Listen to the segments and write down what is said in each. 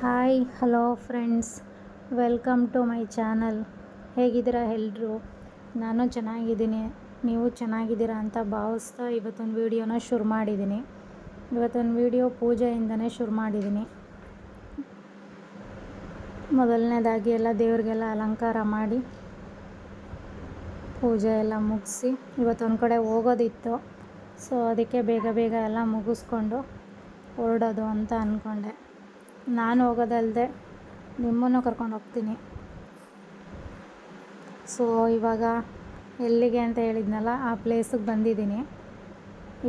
Hi, hello friends. Welcome to my channel. ಹೇಗಿದ್ದೀರಾ ಎಲ್ಲರೂ ನಾನು ಚೆನ್ನಾಗಿದ್ದೀನಿ. ನೀವು ಚೆನ್ನಾಗಿದ್ದೀರಾ ಅಂತ ಭಾವಿಸ್ತಾ ಇವತ್ತೊಂದು ವೀಡಿಯೋನ ಶುರು ಮಾಡಿದ್ದೀನಿ. ಇವತ್ತೊಂದು ವೀಡಿಯೋ ಪೂಜೆಯಿಂದನೇ ಶುರು ಮಾಡಿದ್ದೀನಿ. ಮೊದಲನೇದಾಗಿ ಎಲ್ಲ ದೇವ್ರಿಗೆಲ್ಲ ಅಲಂಕಾರ ಮಾಡಿ ಪೂಜೆ ಎಲ್ಲ ಮುಗಿಸಿ ಇವತ್ತೊಂದು ಕಡೆ ಹೋಗೋದಿತ್ತು. ಸೊ, ಅದಕ್ಕೆ ಬೇಗ ಬೇಗ ಎಲ್ಲ ಮುಗಿಸ್ಕೊಂಡು ಹೊರಡೋದು ಅಂತ ಅಂದ್ಕೊಂಡೆ. ನಾನು ಹೋಗೋದಲ್ಲದೆ ನಿಮ್ಮನ್ನು ಕರ್ಕೊಂಡು ಹೋಗ್ತೀನಿ. ಸೊ ಇವಾಗ ಎಲ್ಲಿಗೆ ಅಂತ ಹೇಳಿದ್ನಲ್ಲ, ಆ ಪ್ಲೇಸಿಗೆ ಬಂದಿದ್ದೀನಿ.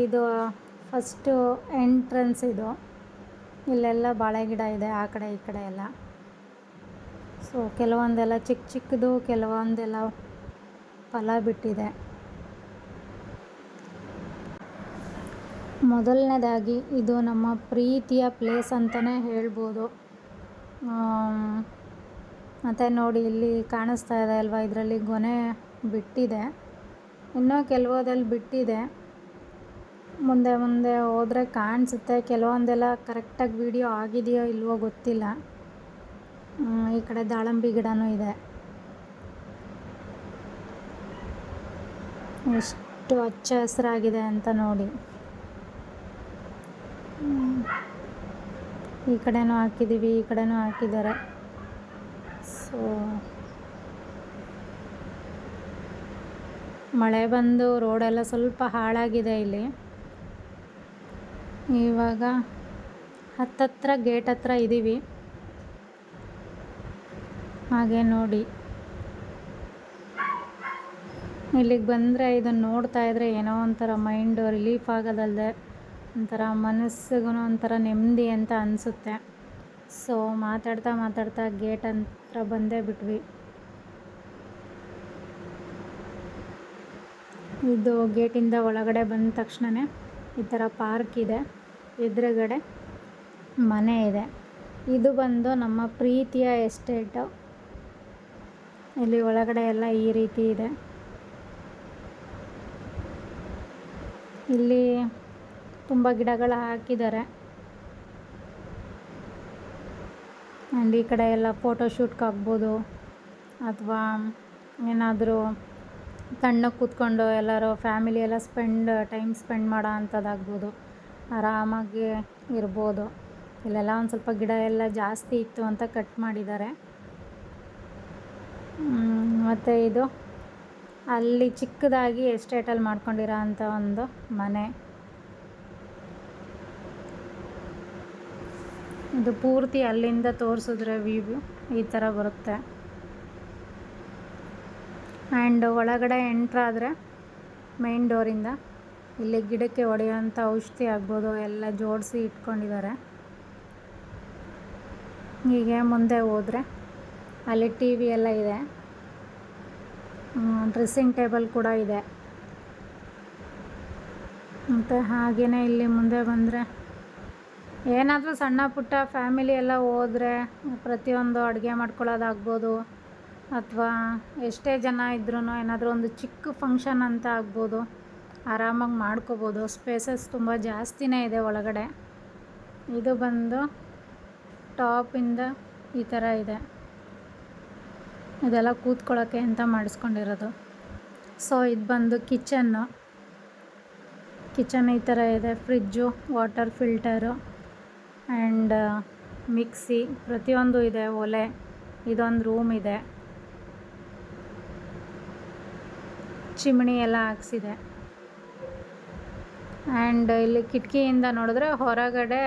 ಇದು ಫಸ್ಟು ಎಂಟ್ರೆನ್ಸ್ ಇದು. ಇಲ್ಲೆಲ್ಲ ಬಾಳೆ ಗಿಡ ಇದೆ, ಆ ಕಡೆ ಈ ಕಡೆ ಎಲ್ಲ. ಸೊ ಕೆಲವೊಂದೆಲ್ಲ ಚಿಕ್ಕ ಚಿಕ್ಕದು ಕೆಲವೊಂದೆಲ್ಲ ಫಲ ಬಿಟ್ಟಿದೆ. ಮೊದಲನೇದಾಗಿ ಇದು ನಮ್ಮ ಪ್ರೀತಿಯ ಪ್ಲೇಸ್ ಅಂತಲೇ ಹೇಳ್ಬೋದು. ಮತ್ತು ನೋಡಿ ಇಲ್ಲಿ ಕಾಣಿಸ್ತಾ ಇದೆ ಅಲ್ವಾ? ಇದರಲ್ಲಿ ಗೊನೆ ಬಿಟ್ಟಿದೆ. ಇನ್ನೂ ಕೆಲವೋದಲ್ಲಿ ಬಿಟ್ಟಿದೆ. ಮುಂದೆ ಮುಂದೆ ಹೋದರೆ ಕಾಣಿಸುತ್ತೆ. ಕೆಲವೊಂದೆಲ್ಲ ಕರೆಕ್ಟಾಗಿ ವೀಡಿಯೋ ಆಗಿದೆಯೋ ಇಲ್ವೋ ಗೊತ್ತಿಲ್ಲ. ಈ ಕಡೆ ದಾಳಂಬಿ ಗಿಡನೂ ಇದೆ. ಎಷ್ಟು ಹಚ್ಚ ಹಸಿರಾಗಿದೆ ಅಂತ ನೋಡಿ. ಈ ಕಡೆನೂ ಹಾಕಿದ್ದೀವಿ, ಈ ಕಡೆನೂ ಹಾಕಿದ್ದಾರೆ. ಸೊ ಮಳೆ ಬಂದು ರೋಡೆಲ್ಲ ಸ್ವಲ್ಪ ಹಾಳಾಗಿದೆ ಇಲ್ಲಿ. ಇವಾಗ ಹತ್ತತ್ರ ಗೇಟ್ ಹತ್ರ ಇದ್ದೀವಿ ಹಾಗೆ ನೋಡಿ. ಇಲ್ಲಿಗೆ ಬಂದರೆ ಇದನ್ನು ನೋಡ್ತಾ ಇದ್ರೆ ಏನೋ ಒಂಥರ ಮೈಂಡು ರಿಲೀಫ್ ಆಗೋದಲ್ಲದೆ ಒಂಥರ ಮನಸ್ಸಿಗೂ ಒಂಥರ ನೆಮ್ಮದಿ ಅಂತ ಅನಿಸುತ್ತೆ. ಸೊ ಮಾತಾಡ್ತಾ ಮಾತಾಡ್ತಾ ಗೇಟ್ ಹತ್ರ ಬಂದೇ ಬಿಟ್ವಿ. ಇದು ಗೇಟಿಂದ ಒಳಗಡೆ ಬಂದ ತಕ್ಷಣವೇ ಈ ಥರ ಪಾರ್ಕ್ ಇದೆ. ಎದುರುಗಡೆ ಮನೆ ಇದೆ. ಇದು ಬಂದು ನಮ್ಮ ಪ್ರೀತಿಯ ಎಸ್ಟೇಟು ಇಲ್ಲಿ ಒಳಗಡೆ ಎಲ್ಲ ಈ ರೀತಿ ಇದೆ. ಇಲ್ಲಿ ತುಂಬ ಗಿಡಗಳು ಹಾಕಿದ್ದಾರೆ. ಆ್ಯಂಡ್ ಈ ಕಡೆ ಎಲ್ಲ ಫೋಟೋಶೂಟ್ಗೆ ಆಗ್ಬೋದು. ಅಥವಾ ಏನಾದರೂ ತಣ್ಣಗೆ ಕೂತ್ಕೊಂಡು ಎಲ್ಲರೂ ಫ್ಯಾಮಿಲಿ ಎಲ್ಲ ಸ್ಪೆಂಡ್ ಟೈಮ್ ಸ್ಪೆಂಡ್ ಮಾಡೋ ಅಂಥದ್ದಾಗ್ಬೋದು. ಆರಾಮಾಗಿ ಇರ್ಬೋದು. ಇಲ್ಲೆಲ್ಲ ಒಂದು ಸ್ವಲ್ಪ ಗಿಡ ಎಲ್ಲ ಜಾಸ್ತಿ ಇತ್ತು ಅಂತ ಕಟ್ ಮಾಡಿದ್ದಾರೆ. ಮತ್ತು ಇದು ಅಲ್ಲಿ ಚಿಕ್ಕದಾಗಿ ಎಸ್ಟೇಟಲ್ಲಿ ಮಾಡ್ಕೊಂಡಿರೋ ಅಂಥ ಒಂದು ಮನೆ. ಇದು ಪೂರ್ತಿ ಅಲ್ಲಿಂದ ತೋರಿಸಿದ್ರೆ ವ್ಯೂ ಈ ಥರ ಬರುತ್ತೆ. ಆ್ಯಂಡ್ ಒಳಗಡೆ ಎಂಟ್ರಾದರೆ ಮೈನ್ ಡೋರಿಂದ ಇಲ್ಲಿ ಗಿಡಕ್ಕೆ ಹೊಡೆಯುವಂಥ ಔಷಧಿ ಆಗ್ಬೋದು, ಎಲ್ಲ ಜೋಡಿಸಿ ಇಟ್ಕೊಂಡಿದ್ದಾರೆ. ಹೀಗೆ ಮುಂದೆ ಹೋದರೆ ಅಲ್ಲಿ ಟಿ ವಿ ಎಲ್ಲ ಇದೆ. ಡ್ರೆಸ್ಸಿಂಗ್ ಟೇಬಲ್ ಕೂಡ ಇದೆ. ಮತ್ತು ಹಾಗೆಯೇ ಇಲ್ಲಿ ಮುಂದೆ ಬಂದರೆ ಏನಾದರೂ ಸಣ್ಣ ಪುಟ್ಟ ಫ್ಯಾಮಿಲಿ ಎಲ್ಲ ಹೋದರೆ ಪ್ರತಿಯೊಂದು ಅಡುಗೆ ಮಾಡ್ಕೊಳ್ಳೋದಾಗ್ಬೋದು. ಅಥವಾ ಎಷ್ಟೇ ಜನ ಇದ್ರೂ ಏನಾದರೂ ಒಂದು ಚಿಕ್ಕ ಫಂಕ್ಷನ್ ಅಂತ ಆಗ್ಬೋದು. ಆರಾಮಾಗಿ ಮಾಡ್ಕೋಬೋದು. ಸ್ಪೇಸಸ್ ತುಂಬ ಜಾಸ್ತಿನೇ ಇದೆ ಒಳಗಡೆ. ಇದು ಬಂದು ಟಾಪಿಂದ ಈ ಥರ ಇದೆ. ಇದೆಲ್ಲ ಕೂತ್ಕೊಳ್ಳೋಕ್ಕೆ ಅಂತ ಮಾಡಿಸ್ಕೊಂಡಿರೋದು. ಸೊ ಇದು ಬಂದು ಕಿಚನ್ನು ಕಿಚನ್ ಈ ಥರ ಇದೆ. Fridge water filter and mixie ಪ್ರತಿಯೊಂದು ಇದೆ, ಒಲೆ, ಇದೊಂದು ರೂಮ್ ಇದೆ. ಚಿಮಣಿ ಎಲ್ಲ ಹಾಕ್ಸಿದೆ. ಆ್ಯಂಡ್, ಇಲ್ಲಿ ಕಿಟಕಿಯಿಂದ ನೋಡಿದ್ರೆ ಹೊರಗಡೆ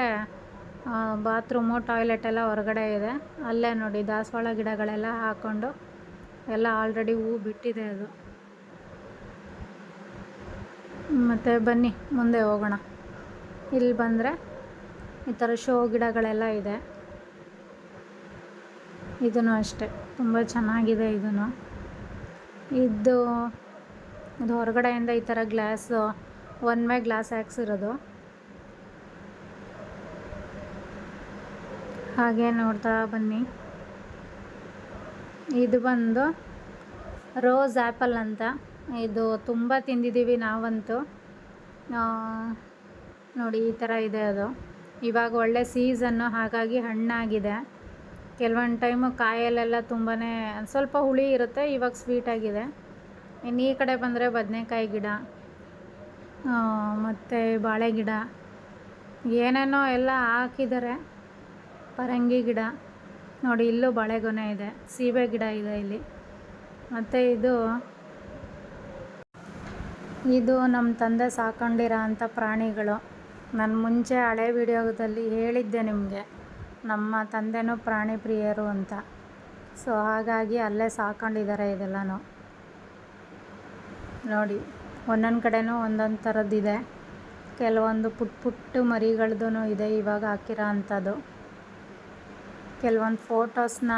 ಬಾತ್ರೂಮು, ಟಾಯ್ಲೆಟ್ ಎಲ್ಲ ಹೊರಗಡೆ ಇದೆ. ಅಲ್ಲೇ ನೋಡಿ, ದಾಸವಾಳ ಗಿಡಗಳೆಲ್ಲ ಹಾಕ್ಕೊಂಡು ಎಲ್ಲ ಆಲ್ರೆಡಿ ಹೂ ಬಿಟ್ಟಿದೆ ಅದು. ಮತ್ತು ಬನ್ನಿ, ಮುಂದೆ ಹೋಗೋಣ. ಇಲ್ಲಿ ಬಂದರೆ ಈ ಥರ ಶೋ ಗಿಡಗಳೆಲ್ಲ ಇದೆ. ಇದೂ ಅಷ್ಟೆ. ತುಂಬ ಚೆನ್ನಾಗಿದೆ ಇದೂ ಇದು ಇದು ಹೊರಗಡೆಯಿಂದ ಈ ಥರ ಗ್ಲಾಸ್, ಒನ್ ವೇ ಗ್ಲಾಸ್ ಹಾಕ್ಸಿರೋದು. ಹಾಗೆ ನೋಡ್ತಾ ಬನ್ನಿ. ಇದು ಬಂದು ರೋಸ್ ಆ್ಯಪಲ್ ಅಂತ. ಇದು ತುಂಬ ತಿಂದಿದ್ದೀವಿ ನಾವಂತೂ. ನೋಡಿ ಈ ಥರ ಇದೆ ಅದು. ಇವಾಗ ಒಳ್ಳೆ ಸೀಸನ್ನು ಹಾಗಾಗಿ ಹಣ್ಣಾಗಿದೆ. ಕೆಲವೊಂದು ಟೈಮು ಕಾಯಲ್ಲೆಲ್ಲ ತುಂಬಾ ಸ್ವಲ್ಪ ಹುಳಿ ಇರುತ್ತೆ, ಇವಾಗ ಸ್ವೀಟಾಗಿದೆ ಇನ್ನು ಈ ಕಡೆ ಬಂದರೆ ಬದನೆಕಾಯಿ ಗಿಡ ಮತ್ತು ಬಾಳೆ ಗಿಡ, ಏನೇನೋ ಎಲ್ಲ ಹಾಕಿದ್ದಾರೆ. ಪರಂಗಿ ಗಿಡ, ನೋಡಿ ಇಲ್ಲೂ ಬಾಳೆಗೊನೆ ಇದೆ, ಸೀಬೆ ಗಿಡ ಇದೆ ಇಲ್ಲಿ. ಮತ್ತು ಇದು ಇದು ನಮ್ಮ ತಂದೆ ಸಾಕೊಂಡಿರೋ ಅಂಥ ಪ್ರಾಣಿಗಳು. ನಾನು ಮುಂಚೆ ಹಳೆ ವಿಡಿಯೋದಲ್ಲಿ ಹೇಳಿದ್ದೆ ನಿಮಗೆ, ನಮ್ಮ ತಂದೆನೂ ಪ್ರಾಣಿ ಪ್ರಿಯರು ಅಂತ. ಸೊ, ಹಾಗಾಗಿ ಅಲ್ಲೇ ಸಾಕೊಂಡಿದ್ದಾರೆ ಇದೆಲ್ಲನೂ. ನೋಡಿ, ಒಂದೊಂದು ಕಡೆನೂ ಒಂದೊಂದು ಥರದ್ದಿದೆ ಕೆಲವೊಂದು ಪುಟ್ ಪುಟ್ಟ ಮರಿಗಳ್ದು ಇದೆ ಇವಾಗ ಹಾಕಿರೋ ಅಂಥದ್ದು. ಕೆಲವೊಂದು ಫೋಟೋಸ್ನ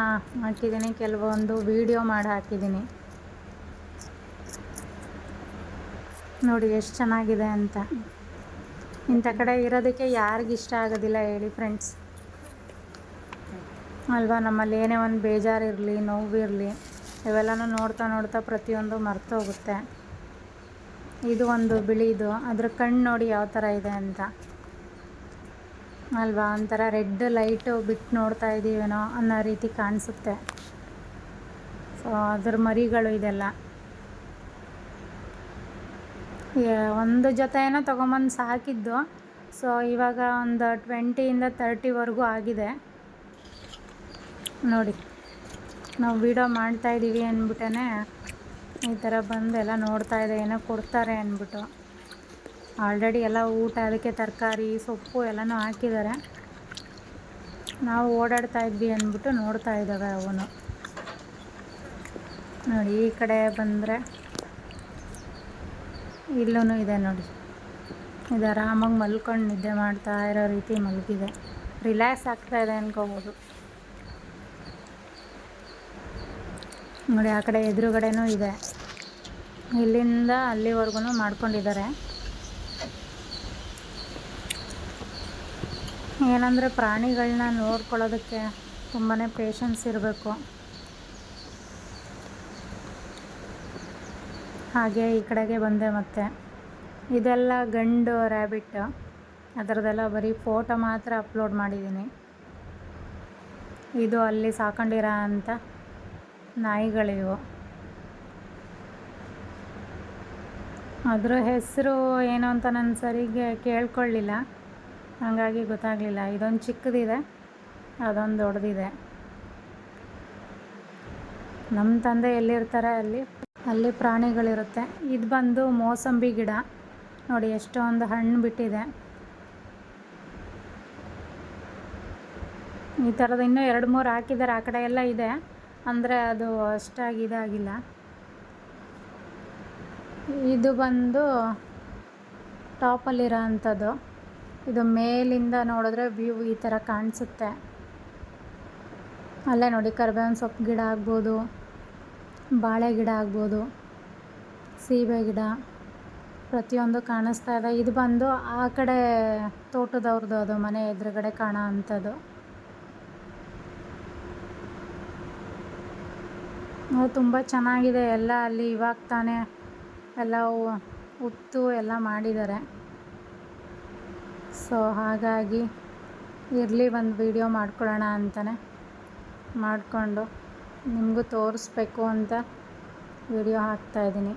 ಹಾಕಿದ್ದೀನಿ ಕೆಲವೊಂದು ವೀಡಿಯೋ ಮಾಡಿ ಹಾಕಿದ್ದೀನಿ ನೋಡಿ, ಎಷ್ಟು ಚೆನ್ನಾಗಿದೆ ಅಂತ. ಇಂಥ ಕಡೆ ಇರೋದಕ್ಕೆ ಯಾರಿಗಿಷ್ಟ ಆಗೋದಿಲ್ಲ ಹೇಳಿ ಫ್ರೆಂಡ್ಸ್ ಅಲ್ವಾ, ನಮ್ಮಲ್ಲಿ ಏನೇ ಒಂದು ಬೇಜಾರಿರಲಿ, ನೋವಿರಲಿ, ಇವೆಲ್ಲನೂ ನೋಡ್ತಾ ನೋಡ್ತಾ ಪ್ರತಿಯೊಂದು ಮರ್ತೋಗುತ್ತೆ. ಇದು ಒಂದು ಬಿಳಿದು ಅದ್ರ ಕಣ್ಣು ನೋಡಿ ಯಾವ ಥರ ಇದೆ ಅಂತ. ಅಲ್ವಾ, ಒಂಥರ ರೆಡ್ ಲೈಟು ಬಿಟ್ಟು ನೋಡ್ತಾ ಇದ್ದೀವೇನೋ ಅನ್ನೋ ರೀತಿ ಕಾಣಿಸುತ್ತೆ. ಸೊ ಅದ್ರ ಮರಿಗಳು ಇದೆಲ್ಲ. ಒಂದು ಏನೋ ತೊಗೊಂಬಂದು ಸಾಕಿದ್ದು. ಸೊ ಇವಾಗ ಒಂದು ಟ್ವೆಂಟಿಯಿಂದ ತರ್ಟಿವರೆಗೂ ಆಗಿದೆ. ನೋಡಿ, ನಾವು ವೀಡಿಯೋ ಮಾಡ್ತಾಯಿದ್ದೀವಿ ಅಂದ್ಬಿಟ್ಟೇ ಈ ಥರ ಬಂದು ಎಲ್ಲ ನೋಡ್ತಾ ಇದೆ, ಏನೋ ಕೊಡ್ತಾರೆ ಅಂದ್ಬಿಟ್ಟು. ಆಲ್ರೆಡಿ ಎಲ್ಲ ಊಟ, ಅದಕ್ಕೆ ತರಕಾರಿ, ಸೊಪ್ಪು ಎಲ್ಲನೂ ಹಾಕಿದ್ದಾರೆ. ನಾವು ಓಡಾಡ್ತಾ ಇದ್ವಿ ಅಂದ್ಬಿಟ್ಟು ನೋಡ್ತಾ ಇದ್ದಾವೆ ಅವನು. ನೋಡಿ, ಈ ಕಡೆ ಬಂದರೆ ಇಲ್ಲೂ ಇದೆ ನೋಡಿ. ಇದು ಆರಾಮಾಗಿ ಮಲ್ಕೊಂಡು ನಿದ್ದೆ ಮಾಡ್ತಾ ಇರೋ ರೀತಿ ಮಲಗಿದೆ. ರಿಲ್ಯಾಕ್ಸ್ ಆಗ್ತಾ ಇದೆ ಅನ್ಕೋಬೋದು. ನೋಡಿ, ಆ ಕಡೆ ಎದುರುಗಡೆನೂ ಇದೆ. ಇಲ್ಲಿಂದ ಅಲ್ಲಿವರೆಗೂ ಮಾಡ್ಕೊಂಡಿದ್ದಾರೆ. ಏನಂದರೆ ಪ್ರಾಣಿಗಳನ್ನ ನೋಡ್ಕೊಳ್ಳೋದಕ್ಕೆ ತುಂಬಾ ಪೇಷನ್ಸ್ ಇರಬೇಕು. ಹಾಗೆ ಈ ಕಡೆಗೆ ಬಂದೆ ಮತ್ತೆ. ಇದೆಲ್ಲ ಗಂಡು ರ್ಯಾಬಿಟ್ ಅದರದೆಲ್ಲ ಬರೀ ಫೋಟೋ ಮಾತ್ರ ಅಪ್ಲೋಡ್ ಮಾಡಿದ್ದೀನಿ. ಇದು ಅಲ್ಲಿ ಸಾಕೊಂಡಿರೋ ಅಂಥ ನಾಯಿಗಳಿವು. ಅದರ ಹೆಸರು ಏನು ಅಂತ ನಾನು ಸರಿಗೆ ಕೇಳ್ಕೊಳ್ಳಿಲ್ಲ. ಹಾಗಾಗಿ ಗೊತ್ತಾಗಲಿಲ್ಲ. ಇದೊಂದು ಚಿಕ್ಕದಿದೆ, ಅದೊಂದು ದೊಡ್ಡದಿದೆ. ನಮ್ಮ ತಂದೆ ಎಲ್ಲಿರ್ತಾರೆ ಅಲ್ಲಿ? ಅಲ್ಲಿ ಪ್ರಾಣಿಗಳಿರುತ್ತೆ. ಇದು ಬಂದು ಮೋಸಂಬಿ ಗಿಡ. ನೋಡಿ, ಎಷ್ಟೊಂದು ಹಣ್ಣು ಬಿಟ್ಟಿದೆ. ಈ ಥರದ ಇನ್ನೂ ಎರಡು ಮೂರು ಹಾಕಿದ್ದಾರೆ ಆ ಕಡೆ ಎಲ್ಲ ಇದೆ. ಅಂದರೆ ಅದು ಅಷ್ಟಾಗಿ ಇದಾಗಿಲ್ಲ. ಇದು ಬಂದು ಟಾಪಲ್ಲಿರೋ ಅಂಥದ್ದು ಇದು ಮೇಲಿಂದ ನೋಡಿದ್ರೆ ವ್ಯೂ ಈ ಥರ ಕಾಣಿಸುತ್ತೆ. ಅಲ್ಲೇ ನೋಡಿ, ಕರ್ಬೇವಿನ ಸೊಪ್ಪು ಗಿಡ ಆಗ್ಬೋದು. ಬಾಳೆ ಗಿಡ ಆಗ್ಬೋದು, ಸೀಬೆ ಗಿಡ ಪ್ರತಿಯೊಂದು ಕಾಣಿಸ್ತಾ ಇದೆ. ಇದು ಬಂದು ಆ ಕಡೆ ತೋಟದವ್ರದ್ದು ಅದು, ಮನೆ ಎದುರುಗಡೆ ಕಾಣೋ ಅಂಥದ್ದು. ತುಂಬ ಚೆನ್ನಾಗಿದೆ. ಎಲ್ಲ ಅಲ್ಲಿ ಇವಾಗ ತಾನೇ ಎಲ್ಲ ಉತ್ತು ಎಲ್ಲ ಮಾಡಿದ್ದಾರೆ. ಸೊ, ಹಾಗಾಗಿ ಇರಲಿ, ಒಂದು ವೀಡಿಯೋ ಮಾಡ್ಕೊಳ್ಳೋಣ ಅಂತಲೇ ಮಾಡಿಕೊಂಡು. ನಿಮಗೂ ತೋರಿಸ್ಬೇಕು ಅಂತ ವಿಡಿಯೋ ಹಾಕ್ತಾ ಇದ್ದೀನಿ.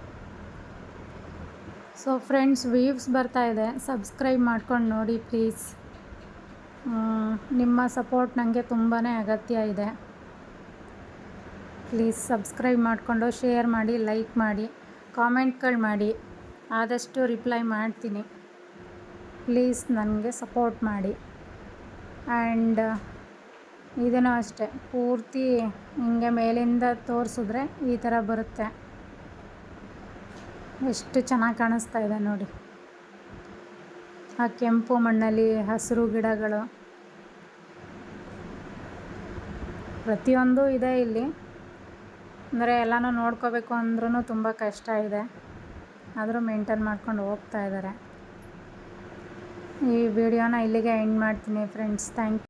ಸೊ ಫ್ರೆಂಡ್ಸ್ ವೀವ್ಸ್ ಬರ್ತಾಯಿದೆ ಸಬ್ಸ್ಕ್ರೈಬ್ ಮಾಡ್ಕೊಂಡು ನೋಡಿ ಪ್ಲೀಸ್ ನಿಮ್ಮ ಸಪೋರ್ಟ್ ನನಗೆ ತುಂಬಾ ಅಗತ್ಯ ಇದೆ. ಪ್ಲೀಸ್ ಸಬ್ಸ್ಕ್ರೈಬ್ ಮಾಡಿಕೊಂಡು ಶೇರ್ ಮಾಡಿ ಲೈಕ್ ಮಾಡಿ, ಕಾಮೆಂಟ್ಗಳು ಮಾಡಿ. ಆದಷ್ಟು ರಿಪ್ಲೈ ಮಾಡ್ತೀನಿ. ಪ್ಲೀಸ್ ನನಗೆ ಸಪೋರ್ಟ್ ಮಾಡಿ. ಆ್ಯಂಡ್ ಇದೂ ಅಷ್ಟೇ. ಪೂರ್ತಿ ಹಿಂಗೆ ಮೇಲಿಂದ ತೋರಿಸಿದ್ರೆ ಈ ಥರ ಬರುತ್ತೆ. ಎಷ್ಟು ಚೆನ್ನಾಗಿ ಕಾಣಿಸ್ತಾ ಇದೆ ನೋಡಿ. ಆ ಕೆಂಪು ಮಣ್ಣಲ್ಲಿ ಹಸಿರು ಗಿಡಗಳು. ಪ್ರತಿಯೊಂದು ಇದೆ ಇಲ್ಲಿ. ಅಂದರೆ ಎಲ್ಲನೂ ನೋಡ್ಕೋಬೇಕು ಅಂದ್ರೂ ತುಂಬ ಕಷ್ಟ ಇದೆ. ಆದರೂ ಮೇಂಟೈನ್ ಮಾಡ್ಕೊಂಡು ಹೋಗ್ತಾ ಇದ್ದಾರೆ. ಈ ವಿಡಿಯೋನ ಇಲ್ಲಿಗೆ ಎಂಡ್ ಮಾಡ್ತೀನಿ ಫ್ರೆಂಡ್ಸ್. ಥ್ಯಾಂಕ್